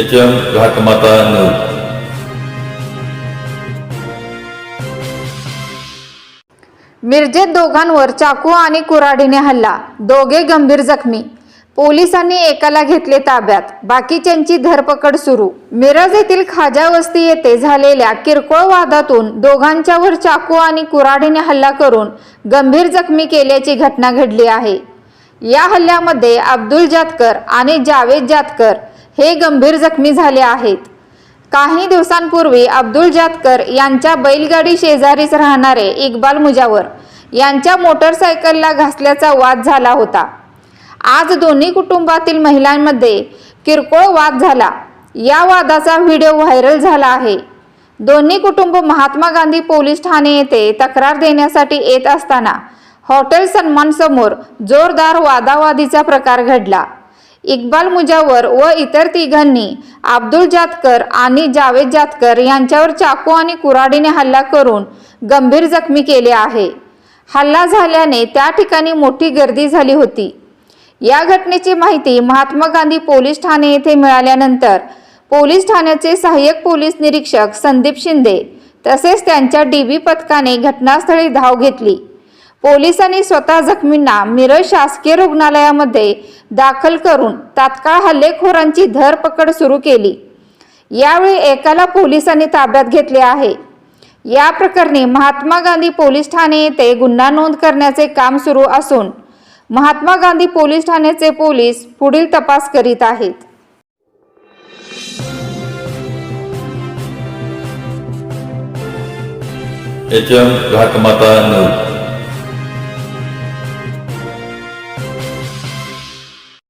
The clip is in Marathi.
एच एम घाटमाता न्यूज मिरजेत दोघांवर चाकू आणि कुऱ्हाडीने हल्ला. दोघे गंभीर जखमी. पोलिसांनी एकाला घेतले ताब्यात. बाकीच्यांची धरपकड सुरू. मिरज येथील खाजा वस्ती येथे झालेल्या किरकोळ वादातून दोघांच्यावर चाकू आणि कुऱ्हाडीने हल्ला करून गंभीर जखमी केल्याची घटना घडली आहे. या हल्ल्यामध्ये अब्दुल जातकर आणि जावेद जातकर हे गंभीर जखमी झाले आहेत. काही दिवसांपूर्वी अब्दुल जातकर यांच्या बैलगाडी शेजारीच राहणारे इक्बाल मुजावर यांच्या मोटरसायकलला घासल्याचा वाद झाला होता. आज दोन्ही कुटुंबातील महिलांमध्ये किरकोळ वाद झाला. या वादाचा व्हिडिओ व्हायरल झाला आहे. दोन्ही कुटुंब महात्मा गांधी पोलीस ठाणे येथे तक्रार देण्यासाठी येत असताना हॉटेल सन्मान समोर जोरदार वादावादीचा प्रकार घडला. इक्बाल मुजावर व इतर तिघांनी अब्दुल जातकर आणि जावेद जातकर यांच्यावर चाकू आणि कुऱ्हाडीने हल्ला करून गंभीर जखमी केले आहे. हल्ला झाल्याने त्या ठिकाणी मोठी गर्दी झाली होती. या घटनेची माहिती महात्मा गांधी पोलीस ठाणे येथे मिळाल्यानंतर पोलीस ठाण्याचे सहाय्यक पोलीस निरीक्षक संदीप शिंदे तसेच त्यांच्या डीबी पथकाने घटनास्थळी धाव घेतली. पोलिसांनी स्वतः जखमींना मिरज शासकीय रुग्णालयामध्ये दाखल करून तात्काळ हल्लेखोरांची धरपकड सुरू केली. यावेळी एकाला पोलिसांनी ताब्यात घेतले आहे. या प्रकरणी महात्मा गांधी पोलीस ठाणे येथे गुन्हा नोंद करण्याचे काम सुरू असून महात्मा गांधी पोलीस ठाण्याचे पोलीस पुढील तपास करीत आहेत. H M Ghatmatha news